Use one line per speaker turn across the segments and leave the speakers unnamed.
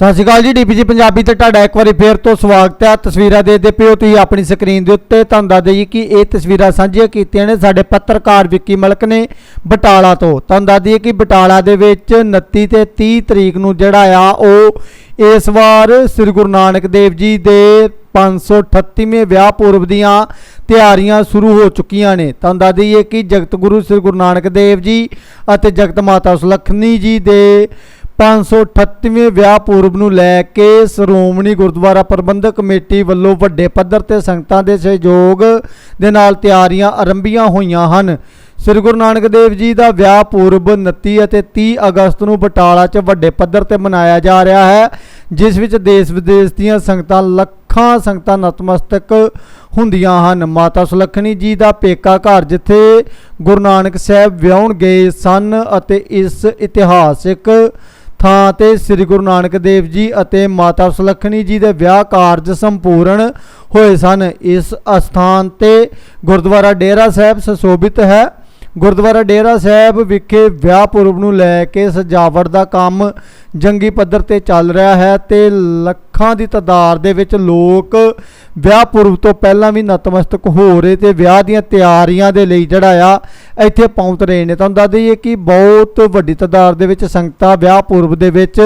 ਸਤਿ ਸ਼੍ਰੀ ਅਕਾਲ ਜੀ, ਡੀਪੀਜੀ ਪੰਜਾਬੀ ਤੇ ਤੁਹਾਡਾ ਇੱਕ ਵਾਰੀ ਫੇਰ ਤੋਂ ਸਵਾਗਤ ਹੈ। ਤਸਵੀਰਾਂ ਦੇ ਦੇ ਪਿਓ, ਤੁਸੀਂ ਆਪਣੀ ਸਕਰੀਨ ਦੇ ਉੱਤੇ ਤੁਹਾਨੂੰ ਦੱਸ ਦਈਏ ਕਿ ਇਹ ਤਸਵੀਰਾਂ ਸਾਂਝੀਆਂ ਕੀਤੀਆਂ ਨੇ ਸਾਡੇ ਪੱਤਰਕਾਰ ਵਿੱਕੀ ਮਲਕ ਨੇ ਬਟਾਲਾ ਤੋਂ। ਤੁਹਾਨੂੰ ਦੱਸ ਦਈਏ ਕਿ ਬਟਾਲਾ ਦੇ ਵਿੱਚ 29 ਤੇ 30 ਤਰੀਕ ਨੂੰ ਜਿਹੜਾ ਆ, ਉਹ ਇਸ ਵਾਰ ਸ੍ਰੀ ਗੁਰੂ ਨਾਨਕ ਦੇਵ ਜੀ ਦੇ 538ਵੇਂ ਵਿਆਹ ਪੁਰਬ ਦੀਆਂ ਤਿਆਰੀਆਂ ਸ਼ੁਰੂ ਹੋ ਚੁੱਕੀਆਂ ਨੇ। ਤੁਹਾਨੂੰ ਦੱਸ ਦਈਏ ਕਿ ਜਗਤ ਗੁਰੂ ਸ੍ਰੀ ਗੁਰੂ ਨਾਨਕ ਦੇਵ ਜੀ ਅਤੇ ਜਗਤ ਮਾਤਾ ਸੁਲੱਖਣੀ ਜੀ ਦੇ 538ਵੇਂ ਵਿਆਹ ਪੂਰਬ ਨੂੰ ਲੈ ਕੇ ਸ਼੍ਰੋਮਣੀ ਗੁਰਦੁਆਰਾ ਪ੍ਰਬੰਧਕ ਕਮੇਟੀ ਵੱਲੋਂ ਵੱਡੇ ਪੱਧਰ ਤੇ ਸੰਗਤਾਂ ਦੇ ਸਹਿਯੋਗ ਦੇ ਨਾਲ ਤਿਆਰੀਆਂ ਆਰੰਭੀਆਂ ਹੋਈਆਂ ਹਨ। ਸ੍ਰੀ ਗੁਰੂ ਨਾਨਕ ਦੇਵ ਜੀ ਦਾ ਵਿਆਹ ਪੂਰਬ 29 ਅਤੇ 30 ਅਗਸਤ ਨੂੰ ਬਟਾਲਾ 'ਚ ਵੱਡੇ ਪੱਧਰ ਤੇ ਮਨਾਇਆ ਜਾ ਰਿਹਾ ਹੈ, ਜਿਸ ਵਿੱਚ ਦੇਸ਼ ਵਿਦੇਸ਼ ਦੀਆਂ ਸੰਗਤਾਂ ਲੱਖਾਂ ਸੰਗਤਾਂ ਨਤਮਸਤਕ ਹੁੰਦੀਆਂ ਹਨ। ਮਾਤਾ ਸੁਲੱਖਣੀ ਜੀ ਦਾ ਪੇਕਾ ਘਰ ਜਿੱਥੇ ਗੁਰੂ ਨਾਨਕ ਸਾਹਿਬ ਵਿਆਹਣ ਗਏ ਸਨ ਅਤੇ ਇਸ ਇਤਿਹਾਸਿਕ ਥਾਂ ਤੇ ਸ੍ਰੀ ਗੁਰੂ ਨਾਨਕ ਦੇਵ ਜੀ ਅਤੇ ਮਾਤਾ ਸੁਲੱਖਣੀ ਜੀ ਦੇ ਵਿਆਹ ਕਾਰਜ ਸੰਪੂਰਨ ਹੋਏ ਸਨ। ਇਸ ਅਸਥਾਨ ਤੇ ਗੁਰਦੁਆਰਾ ਡੇਰਾ ਸਾਹਿਬ ਸੁਸ਼ੋਭਿਤ ਹੈ। ਗੁਰਦੁਆਰਾ ਡੇਰਾ ਸਾਹਿਬ ਵਿਖੇ ਵਿਆਹ ਪੁਰਬ ਨੂੰ ਲੈ ਕੇ ਸਜਾਵਟ ਦਾ ਕੰਮ ਜੰਗੀ ਪੱਧਰ ਤੇ ਚੱਲ ਰਿਹਾ ਹੈ ਤੇ ਲੱਖਾਂ ਦੀ ਤਾਦਾਦ ਦੇ ਵਿੱਚ ਲੋਕ ਵਿਆਹ ਪੁਰਬ ਤੋਂ ਪਹਿਲਾਂ ਵੀ ਨਤਮਸਤਕ ਹੋ ਰਹੇ ਤੇ ਵਿਆਹ ਦੀਆਂ ਤਿਆਰੀਆਂ ਦੇ ਲਈ ਜਿਹੜਾ ਆ, ਇੱਥੇ ਪਹੁੰਚ ਰਹੇ ਨੇ। ਤੁਹਾਨੂੰ ਦੱਸ ਦਈਏ ਕਿ ਬਹੁਤ ਵੱਡੀ ਤਾਦਾਦ ਦੇ ਵਿੱਚ ਸੰਗਤਾਂ ਵਿਆਹ ਪੁਰਬ ਦੇ ਵਿੱਚ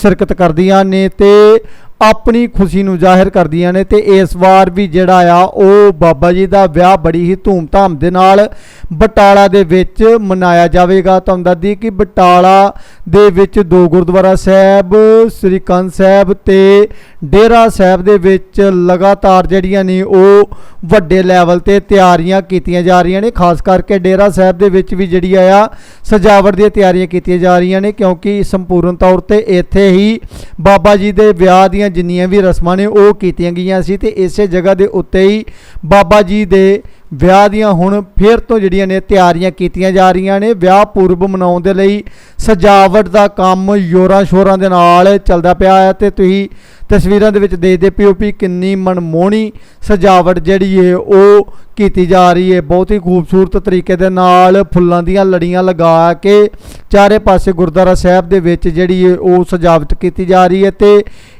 ਸ਼ਿਰਕਤ ਕਰਦੀਆਂ ਨੇ ਤੇ ਆਪਣੀ ਖੁਸ਼ੀ ਨੂੰ ਜ਼ਾਹਿਰ ਕਰਦੀਆਂ ਨੇ ਤੇ ਇਸ ਵਾਰ ਵੀ ਜਿਹੜਾ ਆ, ਉਹ ਬਾਬਾ ਜੀ ਦਾ ਵਿਆਹ ਬੜੀ ਹੀ ਧੂਮ-ਧਾਮ ਦੇ ਨਾਲ ਬਟਾਲਾ ਦੇ ਵਿੱਚ ਮਨਾਇਆ ਜਾਵੇਗਾ। ਤੁਹਾਨੂੰ ਦੱਸਦੀ ਕਿ ਬਟਾਲਾ ਦੇ ਵਿੱਚ ਦੋ ਗੁਰਦੁਆਰਾ ਸਾਹਿਬ, ਸ੍ਰੀ ਕੰਨ ਸਾਹਿਬ ਤੇ ਡੇਰਾ ਸਾਹਿਬ ਦੇ ਵਿੱਚ ਲਗਾਤਾਰ ਜਿਹੜੀਆਂ ਨੇ ਉਹ ਵੱਡੇ ਲੈਵਲ ਤੇ ਤਿਆਰੀਆਂ ਕੀਤੀਆਂ ਜਾ ਰਹੀਆਂ ਨੇ, ਖਾਸ ਕਰਕੇ ਡੇਰਾ ਸਾਹਿਬ ਦੇ ਵਿੱਚ ਵੀ ਜਿਹੜੀ ਆ, ਸਜਾਵਟ ਦੀਆਂ ਤਿਆਰੀਆਂ ਕੀਤੀਆਂ ਜਾ ਰਹੀਆਂ ਨੇ, ਕਿਉਂਕਿ ਸੰਪੂਰਨ ਤੌਰ ਤੇ ਇੱਥੇ ਹੀ ਬਾਬਾ ਜੀ ਦੇ ਵਿਆਹ ਦੀਆਂ ਜਿੰਨੀਆਂ ਵੀ ਰਸਮਾਂ ਨੇ ਉਹ ਕੀਤੀਆਂ ਗਈਆਂ ਸੀ ਤੇ ਇਸੇ ਜਗ੍ਹਾ ਦੇ ਉੱਤੇ ਹੀ ਬਾਬਾ ਜੀ ਦੇ ਵਿਆਹ ਦੀਆਂ ਹੁਣ ਫੇਰ ਤੋਂ ਜਿਹੜੀਆਂ ਨੇ ਤਿਆਰੀਆਂ ਕੀਤੀਆਂ ਜਾ ਰਹੀਆਂ ਨੇ, ਵਿਆਹ ਪੂਰਬ ਮਨਾਉਣ ਦੇ ਲਈ ਸਜਾਵਟ ਦਾ ਕੰਮ ਯੋਰਾਂ ਸ਼ੋਰਾਂ ਦੇ ਨਾਲ ਚੱਲਦਾ ਪਿਆ ਹੈ ਤੇ ਤੁਸੀਂ ਤਸਵੀਰਾਂ ਦੇ ਵਿੱਚ ਦੇਖਦੇ ਪਿਓ ਵੀ ਕਿੰਨੀ ਮਨਮੋਹਣੀ ਸਜਾਵਟ ਜਿਹੜੀ ਏ, ਉਹ ਕੀਤੀ ਜਾ ਰਹੀ ਹੈ। ਬਹੁਤ ਹੀ ਖੂਬਸੂਰਤ ਤਰੀਕੇ ਦੇ ਨਾਲ ਫੁੱਲਾਂ ਦੀਆਂ ਲੜੀਆਂ ਲਗਾ ਕੇ ਚਾਰੇ ਪਾਸੇ ਗੁਰਦੁਆਰਾ ਸਾਹਿਬ ਦੇ ਵਿੱਚ ਜਿਹੜੀ ਹੈ ਉਹ ਸਜਾਵਟ ਕੀਤੀ ਜਾ ਰਹੀ ਹੈ ਤੇ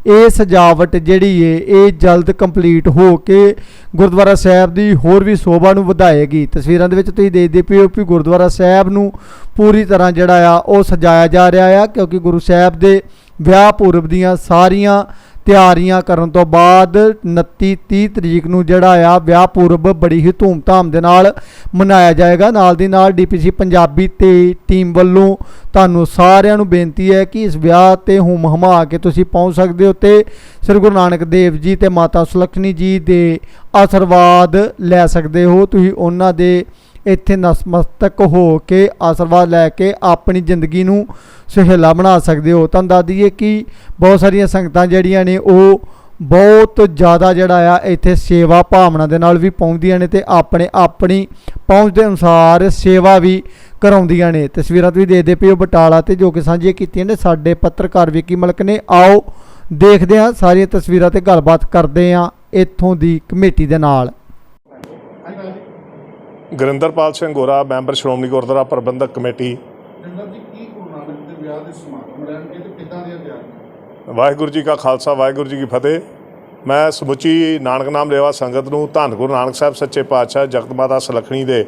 ਇਹ ਸਜਾਵਟ ਜਿਹੜੀ ਹੈ ਇਹ ਜਲਦ ਕੰਪਲੀਟ ਹੋ ਕੇ ਗੁਰਦੁਆਰਾ ਸਾਹਿਬ ਦੀ ਹੋਰ ਵੀ ਸ਼ੋਭਾ ਨੂੰ ਵਧਾਏਗੀ। ਤਸਵੀਰਾਂ ਦੇ ਵਿੱਚ ਤੁਸੀਂ ਦੇਖਦੇ ਪਿਓ ਕਿ ਗੁਰਦੁਆਰਾ ਸਾਹਿਬ ਨੂੰ ਪੂਰੀ ਤਰ੍ਹਾਂ ਜਿਹੜਾ ਆ ਉਹ ਸਜਾਇਆ ਜਾ ਰਿਹਾ ਆ ਕਿਉਂਕਿ ਗੁਰੂ ਸਾਹਿਬ ਦੇ ਵਿਆਹ ਪੂਰਬ ਦੀਆਂ ਸਾਰੀਆਂ ਤਿਆਰੀਆਂ ਕਰਨ ਤੋਂ ਬਾਅਦ 29 30 ਤਰੀਕ ਨੂੰ ਜਿਹੜਾ ਆ ਵਿਆਹ ਪੁਰਬ ਬੜੀ ਹੀ ਧੂਮਧਾਮ ਦੇ ਨਾਲ ਮਨਾਇਆ ਜਾਏਗਾ। ਨਾਲ ਦੀ ਨਾਲ ਡੀਪੀਸੀ ਪੰਜਾਬੀ ਤੇ ਟੀਮ ਵੱਲੋਂ ਤੁਹਾਨੂੰ ਸਾਰਿਆਂ ਨੂੰ ਬੇਨਤੀ ਹੈ ਕਿ ਇਸ ਵਿਆਹ ਤੇ ਹੁਮ ਹਮਾ ਕੇ ਤੁਸੀਂ ਪਹੁੰਚ ਸਕਦੇ ਹੋ ਤੇ ਸ੍ਰੀ ਗੁਰੂ ਨਾਨਕ ਦੇਵ ਜੀ ਤੇ ਮਾਤਾ ਸੁਲੱਖਣੀ ਜੀ ਦੇ ਆਸ਼ੀਰਵਾਦ ਲੈ ਸਕਦੇ ਹੋ। ਤੁਸੀਂ ਉਹਨਾਂ ਦੇ ਇੱਥੇ ਨਸਮਸਤਕ ਹੋ ਕੇ ਆਸ਼ੀਰਵਾਦ ਲੈ ਕੇ ਆਪਣੀ ਜ਼ਿੰਦਗੀ ਨੂੰ ਸੁਹੇਲਾ ਬਣਾ ਸਕਦੇ ਹੋ। ਤੁਹਾਨੂੰ ਦੱਸ ਦਈਏ ਕਿ ਬਹੁਤ ਸਾਰੀਆਂ ਸੰਗਤਾਂ ਜਿਹੜੀਆਂ ਨੇ, ਉਹ ਬਹੁਤ ਜ਼ਿਆਦਾ ਜਿਹੜਾ ਆ, ਇੱਥੇ ਸੇਵਾ ਭਾਵਨਾ ਦੇ ਨਾਲ ਵੀ ਪਹੁੰਚਦੀਆਂ ਨੇ ਤੇ ਆਪਣੇ ਆਪਣੀ ਪਹੁੰਚ ਦੇ ਅਨੁਸਾਰ ਸੇਵਾ ਵੀ ਕਰਾਉਂਦੀਆਂ ਨੇ। ਤਸਵੀਰਾਂ ਤੁਸੀਂ ਦੇਖਦੇ ਪਏ ਹੋ ਬਟਾਲਾ ਤੇ, ਜੋ ਕਿ ਸਾਂਝੀਆਂ ਕੀਤੀਆਂ ਨੇ ਸਾਡੇ ਪੱਤਰਕਾਰ ਵਿੱਕੀ ਮਲਕ ਨੇ। ਆਓ ਦੇਖਦੇ ਹਾਂ ਸਾਰੀਆਂ ਤਸਵੀਰਾਂ ਤੇ ਗੱਲਬਾਤ ਕਰਦੇ ਹਾਂ ਇੱਥੋਂ ਦੀ ਕਮੇਟੀ ਦੇ ਨਾਲ।
Gurinderpal Singh Gora member Shiromani Gurdwara Prabandhak committee.
ਜੰਦਰ ਜੀ ਕੀ ਗੁਰੂ ਨਾਨਕ ਦੇ ਵਿਆਹ ਦੇ ਸਮਾਗਮ ਰਹਿਣਗੇ ਤੇ ਕਿੱਦਾਂ ਦੀਆਂ ਤਿਆਰੀਆਂ
ਵਾਹਿਗੁਰੂ ਜੀ ਕਾ ਖਾਲਸਾ ਵਾਹਿਗੁਰੂ ਜੀ ਕੀ ਫਤਿਹ। ਮੈਂ ਸਮੁੱਚੀ ਨਾਨਕ ਨਾਮ ਲੇਵਾ ਸੰਗਤ ਨੂੰ ਧੰਨ ਗੁਰੂ ਨਾਨਕ ਸਾਹਿਬ ਸੱਚੇ ਪਾਤਸ਼ਾਹ ਜਗਤ ਮਾਤਾ ਸੁਲੱਖਣੀ ਦੇ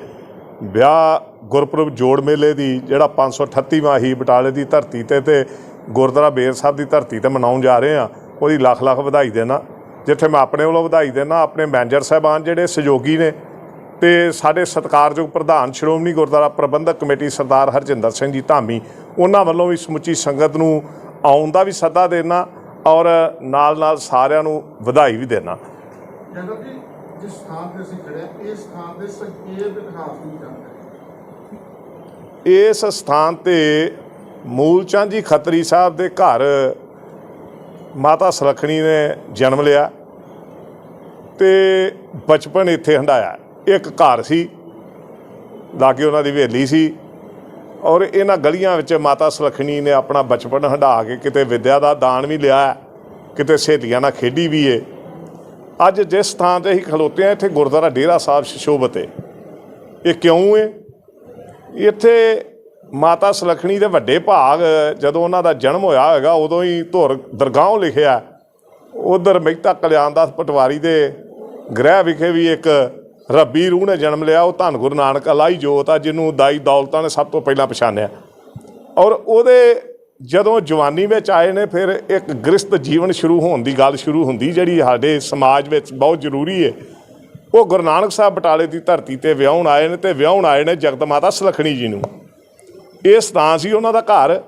ਵਿਆਹ ਗੁਰਪੁਰਬ ਜੋੜ ਮੇਲੇ ਦੀ ਜਿਹੜਾ 538ਵਾਂ ਹੀ ਬਟਾਲੇ ਦੀ ਧਰਤੀ ਤੇ ਤੇ ਗੁਰਦੁਆਰਾ ਬੇਰ ਸਾਹਿਬ ਦੀ ਧਰਤੀ ਤੇ ਮਨਾਉਣ ਜਾ ਰਹੇ ਆ ਉਹਦੀ ਲੱਖ ਲੱਖ ਵਧਾਈ ਦੇਣਾ। ਜਿੱਥੇ ਮੈਂ ਆਪਣੇ ਵੱਲੋਂ ਵਧਾਈ ਦੇਣਾ ਆਪਣੇ ਮੈਨੇਜਰ ਸਾਹਿਬਾਨ ਜਿਹੜੇ ਸਹਿਯੋਗੀ ਨੇ ਤੇ ਸਾਡੇ ਸਤਿਕਾਰਯੋਗ ਪ੍ਰਧਾਨ ਸ਼੍ਰੋਮਣੀ ਗੁਰਦੁਆਰਾ ਪ੍ਰਬੰਧਕ ਕਮੇਟੀ ਸਰਦਾਰ ਹਰਜਿੰਦਰ ਸਿੰਘ ਜੀ ਧਾਮੀ ਉਹਨਾਂ ਵੱਲੋਂ ਵੀ ਸਮੁੱਚੀ ਸੰਗਤ ਨੂੰ ਆਉਣ ਦਾ ਵੀ ਸੱਦਾ ਦੇਣਾ ਔਰ ਨਾਲ ਨਾਲ ਸਾਰਿਆਂ ਨੂੰ ਵਧਾਈ ਵੀ ਦੇਣਾ।
ਜੰਦਰ ਜੀ ਜਿਸ ਸਥਾਨ ਤੇ ਅਸੀਂ ਖੜੇ ਇਸ ਸਥਾਨ ਦੇ ਸੰਖੇਪ ਇਤਿਹਾਸ ਨੂੰ ਜਾਣਕਾਰੀ।
ਇਸ ਸਥਾਨ ਤੇ ਮੂਲ ਚੰਦ ਜੀ ਖੱਤਰੀ ਸਾਹਿਬ ਦੇ ਘਰ ਮਾਤਾ ਸੁਲੱਖਣੀ ਨੇ ਜਨਮ ਲਿਆ ਤੇ ਬਚਪਨ ਇੱਥੇ ਹੰਡਾਇਆ ਇੱਕ ਘਰ ਸੀ ਲਾਗੇ ਉਹਨਾਂ ਦੀ ਹਵੇਲੀ ਸੀ, ਔਰ ਇਹਨਾਂ ਗਲੀਆਂ ਵਿੱਚ ਮਾਤਾ ਸੁਲੱਖਣੀ ਨੇ ਆਪਣਾ ਬਚਪਨ ਹੰਡਾ ਕੇ ਕਿਤੇ ਵਿਦਿਆ ਦਾ ਦਾਨ ਵੀ ਲਿਆ ਕਿਤੇ ਸਹੇਲੀਆਂ ਨਾਲ ਖੇਡੀ ਵੀ ਏ। ਅੱਜ ਜਿਸ ਥਾਂ ਤੇ ਅਸੀਂ ਖਲੋਤੇ ਆ ਇੱਥੇ ਗੁਰਦੁਆਰਾ ਡੇਰਾ ਸਾਹਿਬ ਸ਼ੋਭਤ ਏ। ਇਹ ਕਿਉਂ ਏ? ਇੱਥੇ ਮਾਤਾ ਸੁਲੱਖਣੀ ਦੇ ਵੱਡੇ ਭਾਗ, ਜਦੋਂ ਉਹਨਾਂ ਦਾ ਜਨਮ ਹੋਇਆ ਹੋਵੇਗਾ ਉਦੋਂ ਹੀ ਧੁਰ ਦਰਗਾਹ ਲਿਖਿਆ ਉਧਰ ਮਹਿਤਾ ਕਲਿਆਣ ਦਾਸ ਪਟਵਾਰੀ ਦੇ ਗ੍ਰਹਿ ਵਿਖੇ ਵੀ ਇੱਕ ਰੱਬੀ ਰੂਹ ਨੇ ਜਨਮ ਲਿਆ, ਉਹ ਧੰਨ ਗੁਰੂ ਨਾਨਕ ਅਲਾਈ ਜੋਤ ਆ, ਜਿਹਨੂੰ ਦਾਈ ਦੌਲਤਾਂ ਨੇ ਸਭ ਤੋਂ ਪਹਿਲਾਂ ਪਛਾਣਿਆ। ਔਰ ਉਹਦੇ ਜਦੋਂ ਜਵਾਨੀ ਵਿੱਚ ਆਏ ਨੇ, ਫਿਰ ਇੱਕ ਗ੍ਰਸਤ ਜੀਵਨ ਸ਼ੁਰੂ ਹੋਣ ਦੀ ਗੱਲ ਸ਼ੁਰੂ ਹੁੰਦੀ, ਜਿਹੜੀ ਸਾਡੇ ਸਮਾਜ ਵਿੱਚ ਬਹੁਤ ਜ਼ਰੂਰੀ ਹੈ ਉਹ ਗੁਰੂ ਨਾਨਕ ਸਾਹਿਬ ਬਟਾਲੇ ਦੀ ਧਰਤੀ ਤੇ ਵਿਆਹਣ ਆਏ ਨੇ ਤੇ ਵਿਆਹਣ ਆਏ ਨੇ ਜਗਤ ਮਾਤਾ ਸੁਲੱਖਣੀ ਜੀ ਨੂੰ। ਇਹ ਸਥਾਨ ਸੀ ਉਹਨਾਂ ਦਾ ਘਰ।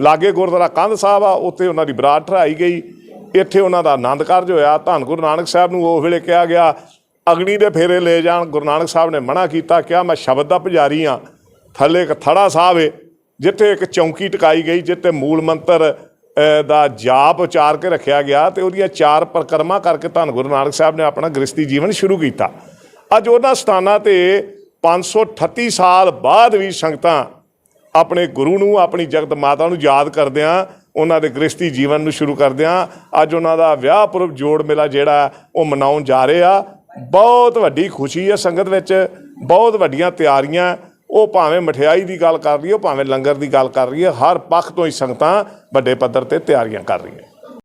ਲਾਗੇ ਗੁਰਦੁਆਰਾ ਕੰਧ ਸਾਹਿਬ ਆ, ਉੱਥੇ ਉਹਨਾਂ ਦੀ ਬਰਾਤ ਠਹਿਰਾਈ ਗਈ। ਇੱਥੇ ਉਹਨਾਂ ਦਾ ਆਨੰਦ ਕਾਰਜ ਹੋਇਆ। ਧੰਨ ਗੁਰੂ ਨਾਨਕ ਸਾਹਿਬ ਨੂੰ ਉਸ ਵੇਲੇ ਕਿਹਾ ਗਿਆ ਅਗਨੀ ਦੇ ਫੇਰੇ ਲੈ ਜਾਣ, ਗੁਰੂ ਨਾਨਕ ਸਾਹਿਬ ਨੇ ਮਨਾ ਕੀਤਾ, ਕਿਹਾ, ਮੈਂ ਸ਼ਬਦ ਦਾ ਪੁਜਾਰੀ ਆ। ਥੱਲੇ ਇੱਕ ਥੜਾ ਸਾਹਿਬ ਏ, ਜਿੱਥੇ ਇੱਕ ਚੌਂਕੀ ਟਿਕਾਈ ਗਈ, ਜਿੱਥੇ ਮੂਲ ਮੰਤਰ ਦਾ ਜਾਪ ਉਚਾਰ ਕੇ ਰੱਖਿਆ ਗਿਆ ਤੇ ਉਹਦੀਆਂ ਚਾਰ ਪ੍ਰਕਰਮਾ ਕਰਕੇ ਧੰਨ ਗੁਰੂ ਨਾਨਕ ਸਾਹਿਬ ਨੇ ਆਪਣਾ ਗ੍ਰਸਤੀ ਜੀਵਨ ਸ਼ੁਰੂ ਕੀਤਾ। ਅੱਜ ਉਹਨਾਂ ਸਥਾਨਾਂ ਤੇ 538 ਸਾਲ ਬਾਅਦ ਵੀ ਸੰਗਤਾਂ ਆਪਣੇ ਗੁਰੂ ਨੂੰ, ਆਪਣੀ ਜਗਤ ਮਾਤਾ ਨੂੰ ਯਾਦ ਕਰਦਿਆਂ, ਉਹਨਾਂ ਦੇ ਗ੍ਰਸਤੀ ਜੀਵਨ ਨੂੰ ਸ਼ੁਰੂ ਕਰਦਿਆਂ, ਅੱਜ ਉਹਨਾਂ ਦਾ ਵਿਆਹ ਪੁਰਬ ਜੋੜ ਮੇਲਾ ਜਿਹੜਾ ਉਹ ਮਨਾਉਣ ਜਾ ਰਹੇ ਆ। ਬਹੁਤ ਵੱਡੀ ਖੁਸ਼ੀ ਹੈ ਸੰਗਤ ਵਿੱਚ, ਬਹੁਤ ਵੱਡੀਆਂ ਤਿਆਰੀਆਂ, ਉਹ ਭਾਵੇਂ ਮਠਿਆਈ ਦੀ ਗੱਲ ਕਰ ਰਹੀ ਹੈ ਭਾਵੇਂ ਲੰਗਰ ਦੀ ਗੱਲ ਕਰ ਰਹੀ ਹੈ, ਹਰ ਪੱਖ ਤੋਂ ਹੀ ਸੰਗਤਾਂ ਵੱਡੇ ਪੱਧਰ ਤੇ ਤਿਆਰੀਆਂ ਕਰ ਰਹੀਆਂ।